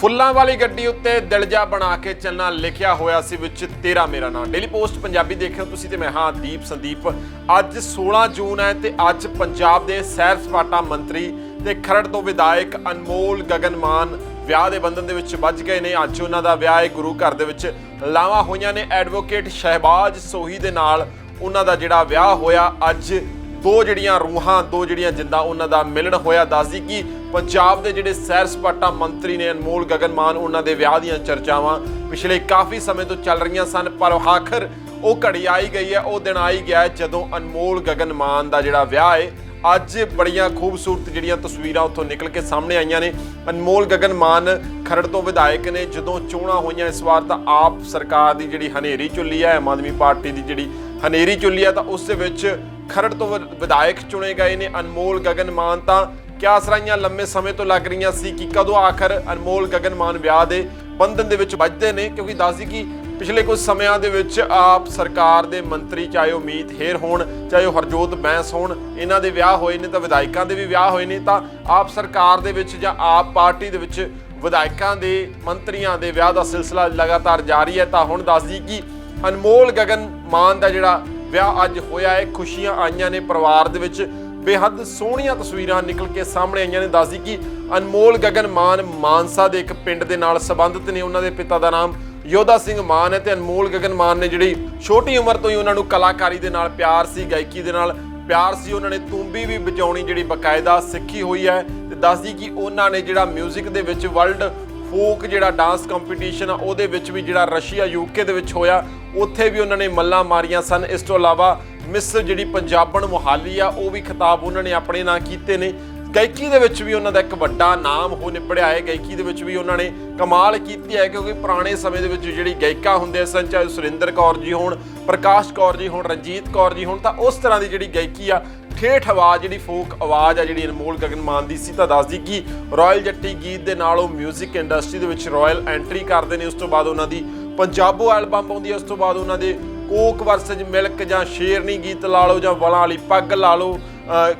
ਫੁੱਲਾਂ ਵਾਲੀ ਗੱਡੀ ਉੱਤੇ ਦਿਲਜਾ ਬਣਾ ਕੇ ਚੱਲਣਾ ਲਿਖਿਆ ਹੋਇਆ ਸੀ ਵਿੱਚ ਤੇਰਾ ਮੇਰਾ ਨਾਮ ਡੇਲੀ ਪੋਸਟ ਪੰਜਾਬੀ ਦੇਖ ਰਹੇ ਹੋ ਤੁਸੀਂ ਤੇ ਮੈਂ ਹਾਂ ਦੀਪ ਸੰਦੀਪ। ਅੱਜ 16 ਜੂਨ ਹੈ ਤੇ ਅੱਜ ਪੰਜਾਬ ਦੇ ਸੈਰ ਸਪਾਟਾ ਮੰਤਰੀ ਤੇ ਖਰੜ ਤੋਂ ਵਿਧਾਇਕ ਅਨਮੋਲ ਗਗਨਮਾਨ ਵਿਆਹ ਦੇ ਬੰਧਨ ਦੇ ਵਿੱਚ ਵੱਜ ਗਏ ਨੇ। ਅੱਜ ਉਹਨਾਂ ਦਾ ਵਿਆਹ ਹੈ ਗੁਰੂ ਘਰ ਦੇ ਵਿੱਚ। ਲਾਵਾਂ ਹੋਈਆਂ ਨੇ ਐਡਵੋਕੇਟ ਸ਼ਹਿਬਾਜ਼ ਸੋਹੀ ਦੇ ਨਾਲ ਉਹਨਾਂ ਦਾ ਜਿਹੜਾ ਵਿਆਹ ਹੋਇਆ। ਅੱਜ ਦੋ ਜਿਹੜੀਆਂ ਰੂਹਾਂ, ਦੋ ਜਿਹੜੀਆਂ ਜਿੰਦਾ ਉਹਨਾਂ ਦਾ ਮਿਲਣ ਹੋਇਆ। ਦੱਸਦੀ ਕਿ ਪੰਜਾਬ ਦੇ ਜਿਹੜੇ ਸੈਰ ਸਪਾਟਾ ਮੰਤਰੀ ਨੇ ਅਨਮੋਲ ਗਗਨ ਮਾਨ, ਉਹਨਾਂ ਦੇ ਵਿਆਹ ਦੀਆਂ ਚਰਚਾਵਾਂ ਪਿਛਲੇ ਕਾਫੀ ਸਮੇਂ ਤੋਂ ਚੱਲ ਰਹੀਆਂ ਸਨ, ਪਰ ਆਖਰ ਉਹ ਘੜੀ ਆਈ ਗਈ ਹੈ, ਉਹ ਦਿਨ ਆਈ ਗਿਆ ਜਦੋਂ ਅਨਮੋਲ ਗਗਨ ਮਾਨ ਦਾ ਜਿਹੜਾ ਵਿਆਹ ਹੈ, ਅੱਜ ਬੜੀਆਂ ਖੂਬਸੂਰਤ ਜਿਹੜੀਆਂ ਤਸਵੀਰਾਂ ਉੱਥੋਂ ਨਿਕਲ ਕੇ ਸਾਹਮਣੇ ਆਈਆਂ ਨੇ। ਅਨਮੋਲ ਗਗਨ ਮਾਨ ਖਰੜ ਤੋਂ ਵਿਧਾਇਕ ਨੇ, ਜਦੋਂ ਚੋਣਾਂ ਹੋਈਆਂ ਇਸ ਵਾਰ ਤਾਂ ਆਪ ਸਰਕਾਰ ਦੀ ਜਿਹੜੀ ਹਨੇਰੀ ਚੁੱਲੀ ਹੈ, ਆਮ ਆਦਮੀ ਪਾਰਟੀ ਦੀ ਜਿਹੜੀ ਹਨੇਰੀ ਚੁੱਲੀ ਹੈ, ਤਾਂ ਉਸ ਦੇ ਵਿੱਚ ਖਰੜ ਤੋਂ ਵਿਧਾਇਕ ਚੁਣੇ ਗਏ ਨੇ। ਅਨਮੋਲ ਗਗਨ ਮਾਨ ਤਾਂ ਕਿਆਸਰਾਈਆਂ ਲੰਮੇ ਸਮੇਂ ਤੋਂ ਲੱਗ ਰਹੀਆਂ ਸੀ ਕਿ ਕਦੋਂ ਆਖਰ ਅਨਮੋਲ ਗਗਨਮਾਨ ਵਿਆਹ ਦੇ ਬੰਧਨ ਦੇ ਵਿੱਚ ਵੱਜਦੇ ਨੇ? ਕਿਉਂਕਿ ਦੱਸਦੀ ਕਿ ਪਿਛਲੇ ਕੁਝ ਸਮਿਆਂ ਦੇ ਵਿੱਚ ਆਪ ਸਰਕਾਰ ਦੇ ਮੰਤਰੀ ਚਾਹੇ ਉਹ ਮੀਤ ਹੇਰ ਹੋਣ, ਚਾਹੇ ਉਹ ਹਰਜੋਤ ਬੈਂਸ ਹੋਣ, ਇਹਨਾਂ ਦੇ ਵਿਆਹ ਹੋਏ ਨੇ ਤਾਂ ਵਿਧਾਇਕਾਂ ਦੇ ਵੀ ਵਿਆਹ ਹੋਏ ਨੇ ਤਾਂ ਆਪ ਸਰਕਾਰ ਦੇ ਵਿੱਚ ਜਾਂ ਆਪ ਪਾਰਟੀ ਦੇ ਵਿੱਚ ਵਿਧਾਇਕਾਂ ਦੇ, ਮੰਤਰੀਆਂ ਦੇ ਵਿਆਹ ਦਾ ਸਿਲਸਿਲਾ ਲਗਾਤਾਰ ਜਾਰੀ ਹੈ ਤਾਂ ਹੁਣ ਦੱਸਦੀ ਕਿ ਅਨਮੋਲ ਗਗਨ ਮਾਨ ਦਾ ਜਿਹੜਾ ਵਿਆਹ ਅੱਜ ਹੋਇਆ ਹੈ, ਖੁਸ਼ੀਆਂ ਆਈਆਂ ਨੇ ਪਰਿਵਾਰ ਦੇ ਵਿੱਚ। ਬੇਹੱਦ ਸੋਹਣੀਆਂ ਤਸਵੀਰਾਂ ਨਿਕਲ ਕੇ ਸਾਹਮਣੇ ਆਈਆਂ ਨੇ। ਦੱਸਦੀ ਕਿ ਅਨਮੋਲ ਗਗਨ ਮਾਨ ਮਾਨਸਾ ਦੇ ਇੱਕ ਪਿੰਡ ਦੇ ਨਾਲ ਸੰਬੰਧਿਤ ਨੇ। ਉਹਨਾਂ ਦੇ ਪਿਤਾ ਦਾ ਨਾਮ ਯੋਧਾ ਸਿੰਘ ਮਾਨ ਹੈ ਤੇ ਅਨਮੋਲ ਗਗਨ ਮਾਨ ਨੇ ਜਿਹੜੀ ਛੋਟੀ ਉਮਰ ਤੋਂ ਹੀ ਉਹਨਾਂ ਨੂੰ ਕਲਾਕਾਰੀ ਦੇ ਨਾਲ ਪਿਆਰ ਸੀ, ਗਾਇਕੀ ਦੇ ਨਾਲ ਪਿਆਰ ਸੀ, ਉਹਨਾਂ ਨੇ ਤੂੰਬੀ ਵੀ ਵਜਾਉਣੀ ਜਿਹੜੀ ਬਕਾਇਦਾ ਸਿੱਖੀ ਹੋਈ ਹੈ। ਤੇ ਦੱਸਦੀ ਕਿ ਉਹਨਾਂ ਨੇ ਜਿਹੜਾ 뮤직 ਦੇ ਵਿੱਚ ਵਰਲਡ ਫੋਕ ਜਿਹੜਾ ਡਾਂਸ ਕੰਪੀਟੀਸ਼ਨ ਆ, ਉਹਦੇ ਵਿੱਚ ਵੀ ਜਿਹੜਾ ਰਸ਼ੀਆ ਯੂਕੇ ਦੇ ਵਿੱਚ ਹੋਇਆ, ਉੱਥੇ ਵੀ ਉਹਨਾਂ ਨੇ ਮੱਲਾਂ ਮਾਰੀਆਂ ਸਨ। ਇਸ ਤੋਂ ਇਲਾਵਾ ਮਿਸ ਜਿਹੜੀ ਪੰਜਾਬਣ ਮੁਹਾਲੀ ਆ, ਉਹ ਵੀ ਖਿਤਾਬ ਉਹਨਾਂ ਨੇ ਆਪਣੇ ਨਾਂ ਕੀਤੇ ਨੇ। ਗਾਇਕੀ ਦੇ ਵਿੱਚ ਵੀ ਉਹਨਾਂ ਦਾ ਇੱਕ ਵੱਡਾ ਨਾਮ ਹੋ ਨਿਪੜਿਆ ਹੈ। ਗਾਇਕੀ ਦੇ ਵਿੱਚ ਵੀ ਉਹਨਾਂ ਨੇ ਕਮਾਲ ਕੀਤੀ ਹੈ, ਕਿਉਂਕਿ ਪੁਰਾਣੇ ਸਮੇਂ ਦੇ ਵਿੱਚ ਜਿਹੜੀ ਗਾਇਕਾ ਹੁੰਦੇ ਸਨ, ਚਾਹੇ ਸੁਰਿੰਦਰ ਕੌਰ ਜੀ ਹੋਣ, ਪ੍ਰਕਾਸ਼ ਕੌਰ ਜੀ ਹੋਣ, ਰਣਜੀਤ ਕੌਰ ਜੀ ਹੋਣ, ਤਾਂ ਉਸ ਤਰ੍ਹਾਂ ਦੀ ਜਿਹੜੀ ਗਾਇਕੀ ਆ, ਠੇਠ ਆਵਾਜ਼, ਜਿਹੜੀ ਫੋਕ ਆਵਾਜ਼ ਆ, ਜਿਹੜੀ ਅਨਮੋਲ ਗਗਨ ਮਾਨ ਦੀ ਸੀ, ਤਾਂ ਦੱਸਦੀ ਕਿ ਰਾਇਲ ਜੱਟੀ ਗੀਤ ਦੇ ਨਾਲ ਉਹ 뮤직 ਇੰਡਸਟਰੀ ਦੇ ਵਿੱਚ ਰਾਇਲ ਐਂਟਰੀ ਕਰਦੇ ਨੇ। ਉਸ ਤੋਂ ਬਾਅਦ ਉਹਨਾਂ ਦੀ ਪੰਜਾਬੋ ਐਲਬਮ ਆਉਂਦੀ ਹੈ, ਉਸ ਤੋਂ ਬਾਅਦ ਉਹਨਾਂ ਦੇ ਕੋਕ ਵਰਸਜ ਮਿਲਕ ਜਾਂ ਸ਼ੇਰਨੀ ਗੀਤ ਲਾ ਲਓ ਜਾਂ ਵਲਾਂ ਵਾਲੀ ਪੱਗ ਲਾ ਲਓ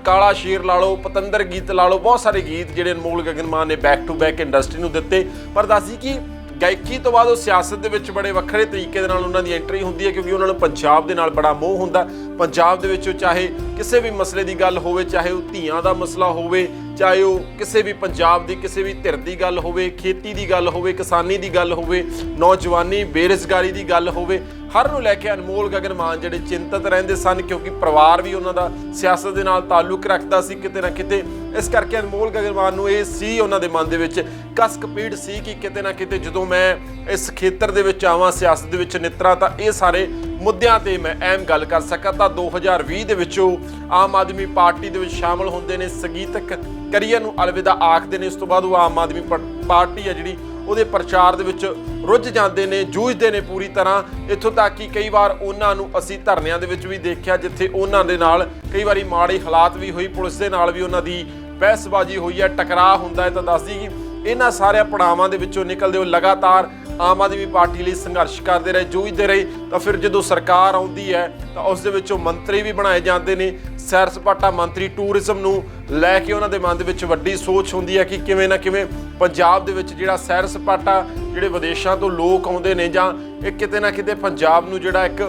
ਕਾਲਾ ਸ਼ੇਰ ਲਾ ਲਓ, ਪਤੰਦਰ ਗੀਤ ਲਾ ਲਓ, ਬਹੁਤ ਸਾਰੇ ਗੀਤ ਜਿਹੜੇ ਅਨਮੋਲ ਗਗਨਮਾਨ ਨੇ ਬੈਕ ਟੂ ਬੈਕ ਇੰਡਸਟਰੀ ਨੂੰ ਦਿੱਤੇ। ਪਰ ਦੱਸਦੀ ਕਿ ਗਾਇਕੀ ਤੋਂ ਬਾਅਦ ਉਹ ਸਿਆਸਤ ਦੇ ਵਿੱਚ ਬੜੇ ਵੱਖਰੇ ਤਰੀਕੇ ਦੇ ਨਾਲ ਉਹਨਾਂ ਦੀ ਐਂਟਰੀ ਹੁੰਦੀ ਹੈ ਕਿਉਂਕਿ ਉਹਨਾਂ ਨੂੰ ਪੰਜਾਬ ਦੇ ਨਾਲ ਬੜਾ ਮੋਹ ਹੁੰਦਾ। ਪੰਜਾਬ ਦੇ ਵਿੱਚ ਉਹ ਚਾਹੇ ਕਿਸੇ ਵੀ ਮਸਲੇ ਦੀ ਗੱਲ ਹੋਵੇ, ਚਾਹੇ ਉਹ ਧੀਆਂ ਦਾ ਮਸਲਾ ਹੋਵੇ, ਚਾਹੇ ਉਹ ਕਿਸੇ ਵੀ ਪੰਜਾਬ ਦੀ, ਕਿਸੇ ਵੀ ਧਿਰ ਦੀ ਗੱਲ ਹੋਵੇ, ਖੇਤੀ ਦੀ ਗੱਲ ਹੋਵੇ, ਕਿਸਾਨੀ ਦੀ ਗੱਲ ਹੋਵੇ, ਨੌਜਵਾਨੀ ਬੇਰੁਜ਼ਗਾਰੀ ਦੀ ਗੱਲ ਹੋਵੇ ਹਰ ਨੂੰ ਲੈ ਕੇ ਅਨਮੋਲ ਗਗਨ ਮਾਨ ਜਿਹੜੇ ਚਿੰਤਤ ਰਹਿੰਦੇ ਸਨ, ਕਿਉਂਕਿ ਪਰਿਵਾਰ ਵੀ ਉਹਨਾਂ ਦਾ ਸਿਆਸਤ ਦੇ ਨਾਲ ਤਾਲੁਕ ਰੱਖਦਾ ਸੀ ਕਿਤੇ ਨਾ ਕਿਤੇ, ਇਸ ਕਰਕੇ ਅਨਮੋਲ ਗਗਨ ਮਾਨ ਨੂੰ ਇਹ ਸੀ ਉਹਨਾਂ ਦੇ ਮਨ ਦੇ ਵਿੱਚ ਕਸਕ ਪੀੜ ਸੀ ਕਿ ਕਿਤੇ ਨਾ ਕਿਤੇ ਜਦੋਂ ਮੈਂ ਇਸ ਖੇਤਰ ਦੇ ਵਿੱਚ ਆਵਾਂ, ਸਿਆਸਤ ਦੇ ਵਿੱਚ ਨਿਤਰਾ, ਤਾਂ ਇਹ ਸਾਰੇ ਮੁੱਦਿਆਂ ਤੇ ਮੈਂ ਅਹਿਮ ਗੱਲ ਕਰ ਸਕਾਂ। ਤਾਂ 2020 ਦੇ ਵਿੱਚ ਉਹ ਆਮ ਆਦਮੀ ਪਾਰਟੀ ਦੇ ਵਿੱਚ ਸ਼ਾਮਲ ਹੁੰਦੇ ਨੇ ਸੰਗੀਤਕ ਕਰੀਅਰ ਨੂੰ ਅਲਵਿਦਾ ਆਖਦੇ ਨੇ। ਉਸ ਤੋਂ ਬਾਅਦ ਉਹ ਆਮ ਆਦਮੀ ਪ- ਪਾਰਟੀ ਹੈ ਜਿਹੜੀ ਉਹਦੇ ਪ੍ਰਚਾਰ ਦੇ ਵਿੱਚ ਰੁੱਝ ਜਾਂਦੇ ਨੇ, ਜੂਝਦੇ ਨੇ ਪੂਰੀ ਤਰ੍ਹਾਂ। ਇੱਥੋਂ ਤੱਕ ਕਿ ਕਈ ਵਾਰ ਉਹਨਾਂ ਨੂੰ ਅਸੀਂ ਧਰਨਿਆਂ ਦੇ ਵਿੱਚ ਵੀ ਦੇਖਿਆ, ਜਿੱਥੇ ਉਹਨਾਂ ਦੇ ਨਾਲ ਕਈ ਵਾਰੀ ਮਾੜੇ ਹਾਲਾਤ ਵੀ ਹੋਈ, ਪੁਲਿਸ ਦੇ ਨਾਲ ਵੀ ਉਹਨਾਂ ਦੀ ਬਹਿਸਬਾਜ਼ੀ ਹੋਈ ਹੈ, ਟਕਰਾਅ ਹੁੰਦਾ ਹੈ ਤਾਂ ਦੱਸਦੀ ਕਿ ਇਹਨਾਂ ਸਾਰਿਆਂ ਪੜਾਵਾਂ ਦੇ ਵਿੱਚੋਂ ਨਿਕਲਦੇ ਹੋ ਲਗਾਤਾਰ ਆਮ ਆਦਮੀ ਪਾਰਟੀ ਲਈ ਸੰਘਰਸ਼ ਕਰਦੇ ਰਹੇ, ਜੂਝਦੇ ਰਹੇ, ਤਾਂ ਫਿਰ ਜਦੋਂ ਸਰਕਾਰ ਆਉਂਦੀ ਹੈ, ਤਾਂ ਉਸ ਦੇ ਵਿੱਚੋਂ ਮੰਤਰੀ ਵੀ ਬਣਾਏ ਜਾਂਦੇ ਨੇ। ਸੈਰ ਸਪਾਟਾ ਮੰਤਰੀ ਟੂਰਿਜ਼ਮ ਨੂੰ ਲੈ ਕੇ ਉਹਨਾਂ ਦੇ ਮਨ ਦੇ ਵਿੱਚ ਵੱਡੀ ਸੋਚ ਹੁੰਦੀ ਹੈ ਕਿ ਕਿਵੇਂ ਨਾ ਕਿਵੇਂ ਪੰਜਾਬ ਦੇ ਵਿੱਚ ਜਿਹੜਾ ਸੈਰ ਸਪਾਟਾ, ਜਿਹੜੇ ਵਿਦੇਸ਼ਾਂ ਤੋਂ ਲੋਕ ਆਉਂਦੇ ਨੇ ਜਾਂ ਇਹ ਕਿਤੇ ਨਾ ਕਿਤੇ ਪੰਜਾਬ ਨੂੰ ਜਿਹੜਾ ਇੱਕ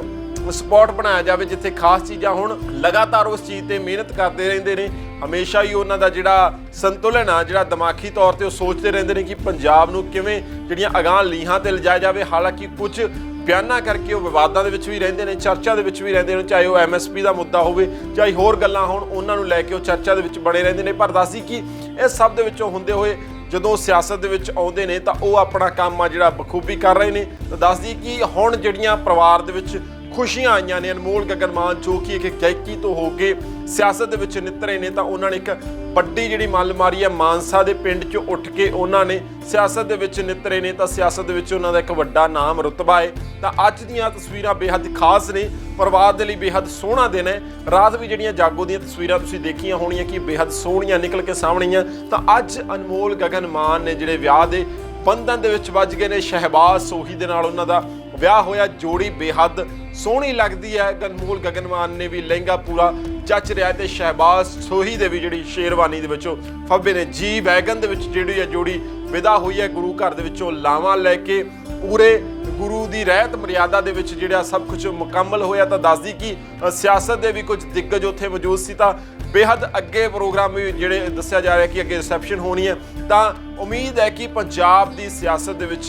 ਸਪੌਟ ਬਣਾਇਆ ਜਾਵੇ ਜਿੱਥੇ ਖਾਸ ਚੀਜ਼ਾਂ ਹੋਣ ਲਗਾਤਾਰ ਉਸ ਚੀਜ਼ ਤੇ ਮਿਹਨਤ ਕਰਦੇ ਰਹਿੰਦੇ ਨੇ। ਹਮੇਸ਼ਾ ਹੀ ਉਹਨਾਂ ਦਾ ਜਿਹੜਾ ਸੰਤੁਲਨ ਆ, ਜਿਹੜਾ ਦਿਮਾਗੀ ਤੌਰ ਤੇ ਉਹ ਸੋਚਦੇ ਰਹਿੰਦੇ ਨੇ ਕਿ ਪੰਜਾਬ ਨੂੰ ਕਿਵੇਂ ਜਿਹੜੀਆਂ ਅਗਾਂਹ ਲੀਹਾਂ ਤੇ ਲਿਜਾਇਆ ਜਾਵੇ। ਹਾਲਾਂਕਿ ਕੁਝ ਬਿਆਨਾਂ ਕਰਕੇ ਉਹ ਵਿਵਾਦਾਂ ਦੇ ਵਿੱਚ ਵੀ ਰਹਿੰਦੇ ਨੇ, ਚਰਚਾ ਦੇ ਵਿੱਚ ਵੀ ਰਹਿੰਦੇ ਨੇ, ਚਾਹੇ ਉਹ ਐਮਐਸਪੀ ਦਾ ਮੁੱਦਾ ਹੋਵੇ, ਚਾਹੇ ਹੋਰ ਗੱਲਾਂ ਹੋਣ, ਉਹਨਾਂ ਨੂੰ ਲੈ ਕੇ ਉਹ ਚਰਚਾ ਦੇ ਵਿੱਚ ਬਣੇ ਰਹਿੰਦੇ ਨੇ। ਪਰ ਦੱਸਦੀ ਕਿ ਇਹ ਸਭ ਦੇ ਵਿੱਚੋਂ ਹੁੰਦੇ ਹੋਏ ਜਦੋਂ ਸਿਆਸਤ ਦੇ ਵਿੱਚ ਆਉਂਦੇ ਨੇ ਤਾਂ ਉਹ ਆਪਣਾ ਕੰਮ ਆ ਜਿਹੜਾ ਬਖੂਬੀ ਕਰ ਰਹੇ ਨੇ। ਤਾਂ ਦੱਸਦੀ ਕਿ ਹੁਣ ਜਿਹੜੀਆਂ ਪਰਿਵਾਰ ਦੇ ਵਿੱਚ ਖੁਸ਼ੀਆਂ ਆਈਆਂ ਨੇ। ਅਨਮੋਲ ਗਗਨਮਾਨ ਜੋ ਕਿ ਇੱਕ ਗਾਇਕੀ ਤੋਂ ਹੋ ਕੇ ਸਿਆਸਤ ਦੇ ਵਿੱਚ ਨਿਤਰੇ ਨੇ ਤਾਂ ਉਹਨਾਂ ਨੇ ਇੱਕ ਵੱਡੀ ਜਿਹੜੀ ਮੱਲ ਮਾਰੀ ਹੈ, ਮਾਨਸਾ ਦੇ ਪਿੰਡ 'ਚੋਂ ਉੱਠ ਕੇ ਉਹਨਾਂ ਨੇ ਸਿਆਸਤ ਦੇ ਵਿੱਚ ਨਿਤਰੇ ਨੇ ਤਾਂ ਸਿਆਸਤ ਦੇ ਵਿੱਚ ਉਹਨਾਂ ਦਾ ਇੱਕ ਵੱਡਾ ਨਾਮ ਰੁਤਬਾ ਹੈ। ਤਾਂ ਅੱਜ ਦੀਆਂ ਤਸਵੀਰਾਂ ਬੇਹੱਦ ਖਾਸ ਨੇ। ਪਰਿਵਾਰ ਦੇ ਲਈ ਬੇਹੱਦ ਸੋਹਣਾ ਦਿਨ ਹੈ। ਰਾਤ ਵੀ ਜਿਹੜੀਆਂ ਜਾਗੋ ਦੀਆਂ ਤਸਵੀਰਾਂ ਤੁਸੀਂ ਦੇਖੀਆਂ ਹੋਣੀਆਂ ਕਿ ਬੇਹੱਦ ਸੋਹਣੀਆਂ ਨਿਕਲ ਕੇ ਸਾਹਮਣੇ ਆਈਆਂ। ਤਾਂ ਅੱਜ ਅਨਮੋਲ ਗਗਨ ਮਾਨ ਨੇ ਜਿਹੜੇ ਵਿਆਹ ਦੇ ਬੰਧਨ ਦੇ ਵਿੱਚ ਵੱਜ ਗਏ ਨੇ ਸ਼ਹਿਬਾਜ਼, ਸੋਹੀ ਦੇ ਨਾਲ ਉਹਨਾਂ ਦਾ ਵਿਆਹ ਹੋਇਆ, ਜੋੜੀ ਬੇਹੱਦ ਸੋਹਣੀ ਲੱਗਦੀ ਹੈ। ਗਨਮੂਲ ਗਗਨਮਾਨ ਨੇ ਵੀ ਲਹਿੰਗਾ ਪੂਰਾ ਜੱਚ ਰਿਹਾ ਤੇ ਸ਼ਹਿਬਾਜ਼, ਸੋਹੀ ਦੇ ਵੀ ਜਿਹੜੀ ਸ਼ੇਰਵਾਨੀ ਦੇ ਵਿੱਚੋਂ ਫੱਬੇ ਨੇ। ਜੀ ਵੈਗਨ ਦੇ ਵਿੱਚ ਜਿਹੜੀ ਹੈ ਜੋੜੀ ਵਿਦਾ ਹੋਈ ਹੈ, ਗੁਰੂ ਘਰ ਦੇ ਵਿੱਚੋਂ ਲਾਵਾਂ ਲੈ ਕੇ ਪੂਰੇ ਗੁਰੂ ਦੀ ਰਹਿਤ ਮਰਿਆਦਾ ਦੇ ਵਿੱਚ ਜਿਹੜਾ ਸਭ ਕੁਝ ਮੁਕੰਮਲ ਹੋਇਆ ਤਾਂ ਦੱਸਦੀ ਕਿ ਸਿਆਸਤ ਦੇ ਵੀ ਕੁਝ ਦਿੱਗਜ ਉੱਥੇ ਮੌਜੂਦ ਸੀ ਤਾਂ ਬੇਹੱਦ ਅੱਗੇ ਪ੍ਰੋਗਰਾਮ ਵੀ ਜਿਹੜੇ ਦੱਸਿਆ ਜਾ ਰਿਹਾ ਕਿ ਅੱਗੇ ਰਿਸੈਪਸ਼ਨ ਹੋਣੀ ਹੈ। ਤਾਂ ਉਮੀਦ ਹੈ ਕਿ ਪੰਜਾਬ ਦੀ ਸਿਆਸਤ ਦੇ ਵਿੱਚ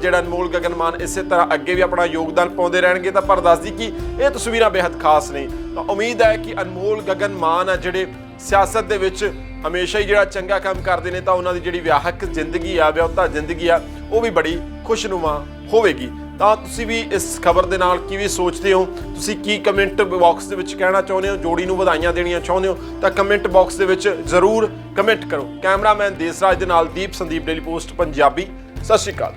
ਜਿਹੜਾ ਅਨਮੋਲ ਗਗਨਮਾਨ ਇਸੇ ਤਰ੍ਹਾਂ ਅੱਗੇ ਵੀ ਆਪਣਾ ਯੋਗਦਾਨ ਪਾਉਂਦੇ ਰਹਿਣਗੇ ਤਾਂ ਪਰ ਦੱਸਦੀ ਕਿ ਇਹ ਤਸਵੀਰਾਂ ਬੇਹੱਦ ਖਾਸ ਨੇ। ਤਾਂ ਉਮੀਦ ਹੈ ਕਿ ਅਨਮੋਲ ਗਗਨਮਾਨ ਆ ਜਿਹੜੇ ਸਿਆਸਤ ਦੇ ਵਿੱਚ ਹਮੇਸ਼ਾ ਹੀ ਜਿਹੜਾ ਚੰਗਾ ਕੰਮ ਕਰਦੇ ਨੇ ਤਾਂ ਉਹਨਾਂ ਦੀ ਜਿਹੜੀ ਵਿਆਹਕ ਜ਼ਿੰਦਗੀ ਆ, ਵਿਆਹਤਾ ਜ਼ਿੰਦਗੀ ਆ, ਉਹ ਵੀ ਬੜੀ ਖੁਸ਼ਨੁਮਾ ਹੋਵੇਗੀ। ਤਾਂ ਤੁਸੀਂ ਵੀ ਇਸ ਖਬਰ ਦੇ ਨਾਲ ਕੀ ਵੀ ਸੋਚਦੇ ਹੋ? ਤੁਸੀਂ ਕੀ ਕਮੈਂਟ ਬਾਕਸ ਦੇ ਵਿੱਚ ਕਹਿਣਾ ਚਾਹੁੰਦੇ ਹੋ? ਜੋੜੀ ਨੂੰ ਵਧਾਈਆਂ ਦੇਣੀਆਂ ਚਾਹੁੰਦੇ ਹੋ? ਤਾਂ ਕਮੈਂਟ ਬਾਕਸ ਦੇ ਵਿੱਚ ਜ਼ਰੂਰ ਕਮੈਂਟ ਕਰੋ। ਕੈਮਰਾਮੈਨ ਦੇਸਰਾਜ ਦੇ ਨਾਲ ਦੀਪ ਸੰਦੀਪ ਡੇਲੀ ਪੋਸਟ ਪੰਜਾਬੀ। ਸਤਿ ਸ਼੍ਰੀ ਅਕਾਲ।